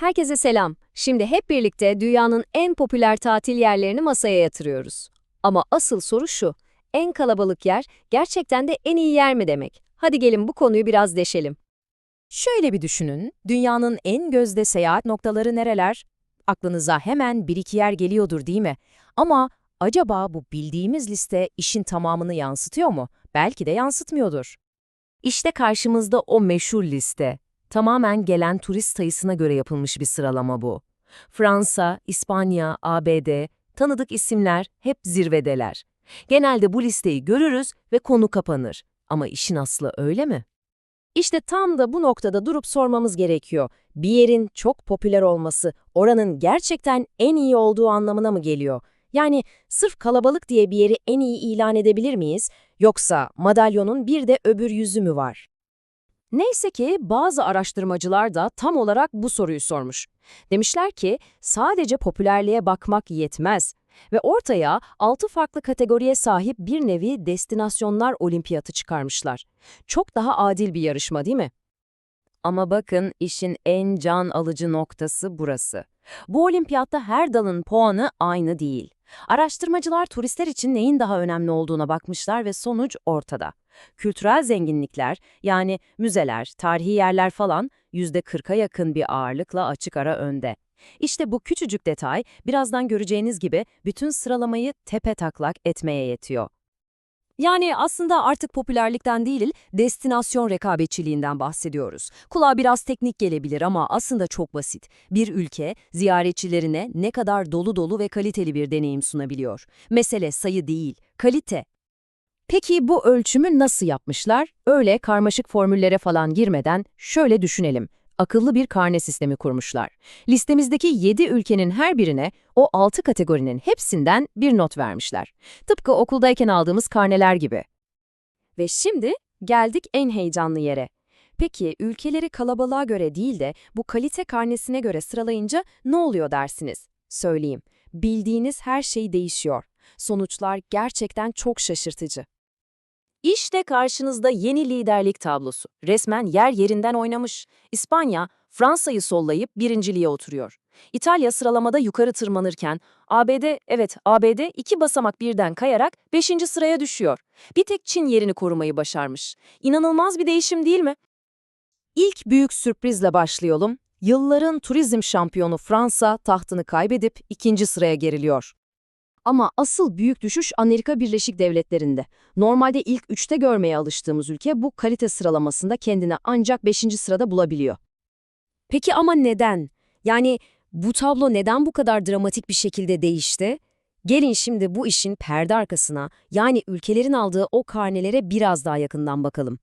Herkese selam. Şimdi hep birlikte dünyanın en popüler tatil yerlerini masaya yatırıyoruz. Ama asıl soru şu, en kalabalık yer gerçekten de en iyi yer mi demek? Hadi gelin bu konuyu biraz deşelim. Şöyle bir düşünün, dünyanın en gözde seyahat noktaları nereler? Aklınıza hemen bir iki yer geliyordur değil mi? Ama acaba bu bildiğimiz liste işin tamamını yansıtıyor mu? Belki de yansıtmıyordur. İşte karşımızda o meşhur liste. Tamamen gelen turist sayısına göre yapılmış bir sıralama bu. Fransa, İspanya, ABD, tanıdık isimler hep zirvedeler. Genelde bu listeyi görürüz ve konu kapanır. Ama işin aslı öyle mi? İşte tam da bu noktada durup sormamız gerekiyor. Bir yerin çok popüler olması oranın gerçekten en iyi olduğu anlamına mı geliyor? Yani sırf kalabalık diye bir yeri en iyi ilan edebilir miyiz? Yoksa madalyonun bir de öbür yüzü mü var? Neyse ki bazı araştırmacılar da tam olarak bu soruyu sormuş. Demişler ki sadece popülerliğe bakmak yetmez ve ortaya 6 farklı kategoriye sahip bir nevi destinasyonlar olimpiyatı çıkarmışlar. Çok daha adil bir yarışma değil mi? Ama bakın işin en can alıcı noktası burası. Bu olimpiyatta her dalın puanı aynı değil. Araştırmacılar turistler için neyin daha önemli olduğuna bakmışlar ve sonuç ortada. Kültürel zenginlikler yani müzeler, tarihi yerler falan %40'a yakın bir ağırlıkla açık ara önde. İşte bu küçücük detay birazdan göreceğiniz gibi bütün sıralamayı tepe taklak etmeye yetiyor. Yani aslında artık popülerlikten değil, destinasyon rekabetçiliğinden bahsediyoruz. Kulağa biraz teknik gelebilir ama aslında çok basit. Bir ülke ziyaretçilerine ne kadar dolu dolu ve kaliteli bir deneyim sunabiliyor. Mesele sayı değil, kalite. Peki bu ölçümü nasıl yapmışlar? Öyle karmaşık formüllere falan girmeden şöyle düşünelim. Akıllı bir karne sistemi kurmuşlar. Listemizdeki 7 ülkenin her birine o 6 kategorinin hepsinden bir not vermişler. Tıpkı okuldayken aldığımız karneler gibi. Ve şimdi geldik en heyecanlı yere. Peki ülkeleri kalabalığa göre değil de bu kalite karnesine göre sıralayınca ne oluyor dersiniz? Söyleyeyim. Bildiğiniz her şey değişiyor. Sonuçlar gerçekten çok şaşırtıcı. İşte karşınızda yeni liderlik tablosu. Resmen yer yerinden oynamış. İspanya, Fransa'yı sollayıp birinciliğe oturuyor. İtalya sıralamada yukarı tırmanırken, ABD, evet ABD iki basamak birden kayarak beşinci sıraya düşüyor. Bir tek Çin yerini korumayı başarmış. İnanılmaz bir değişim değil mi? İlk büyük sürprizle başlayalım. Yılların turizm şampiyonu Fransa tahtını kaybedip ikinci sıraya geriliyor. Ama asıl büyük düşüş Amerika Birleşik Devletleri'nde. Normalde ilk üçte görmeye alıştığımız ülke bu kalite sıralamasında kendini ancak beşinci sırada bulabiliyor. Peki ama neden? Yani bu tablo neden bu kadar dramatik bir şekilde değişti? Gelin şimdi bu işin perde arkasına, yani ülkelerin aldığı o karnelere biraz daha yakından bakalım.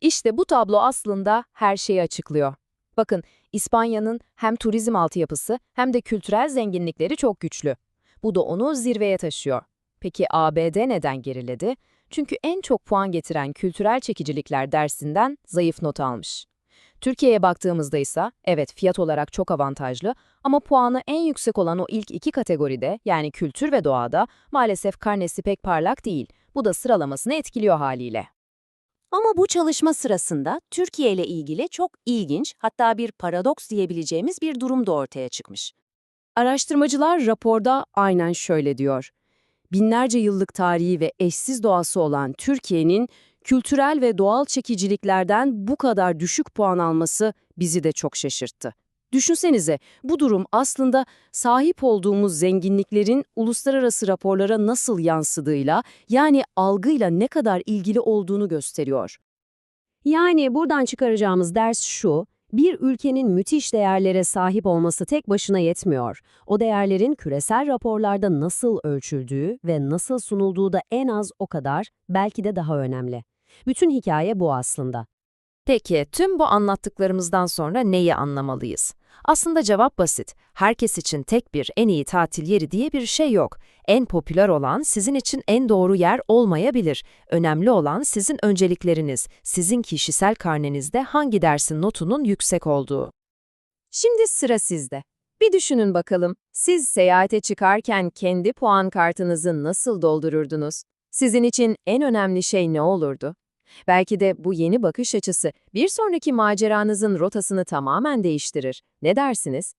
İşte bu tablo aslında her şeyi açıklıyor. Bakın, İspanya'nın hem turizm altyapısı hem de kültürel zenginlikleri çok güçlü. Bu da onu zirveye taşıyor. Peki ABD neden geriledi? Çünkü en çok puan getiren kültürel çekicilikler dersinden zayıf not almış. Türkiye'ye baktığımızda ise evet fiyat olarak çok avantajlı ama puanı en yüksek olan o ilk iki kategoride yani kültür ve doğada maalesef karnesi pek parlak değil. Bu da sıralamasını etkiliyor haliyle. Ama bu çalışma sırasında Türkiye ile ilgili çok ilginç hatta bir paradoks diyebileceğimiz bir durum da ortaya çıkmış. Araştırmacılar raporda aynen şöyle diyor. Binlerce yıllık tarihi ve eşsiz doğası olan Türkiye'nin kültürel ve doğal çekiciliklerden bu kadar düşük puan alması bizi de çok şaşırttı. Düşünsenize bu durum aslında sahip olduğumuz zenginliklerin uluslararası raporlara nasıl yansıdığıyla yani algıyla ne kadar ilgili olduğunu gösteriyor. Yani buradan çıkaracağımız ders şu, bir ülkenin müthiş değerlere sahip olması tek başına yetmiyor. O değerlerin küresel raporlarda nasıl ölçüldüğü ve nasıl sunulduğu da en az o kadar, belki de daha önemli. Bütün hikaye bu aslında. Peki, tüm bu anlattıklarımızdan sonra neyi anlamalıyız? Aslında cevap basit. Herkes için tek bir en iyi tatil yeri diye bir şey yok. En popüler olan sizin için en doğru yer olmayabilir. Önemli olan sizin öncelikleriniz, sizin kişisel karnenizde hangi dersin notunun yüksek olduğu. Şimdi sıra sizde. Bir düşünün bakalım, siz seyahate çıkarken kendi puan kartınızı nasıl doldururdunuz? Sizin için en önemli şey ne olurdu? Belki de bu yeni bakış açısı bir sonraki maceranızın rotasını tamamen değiştirir. Ne dersiniz?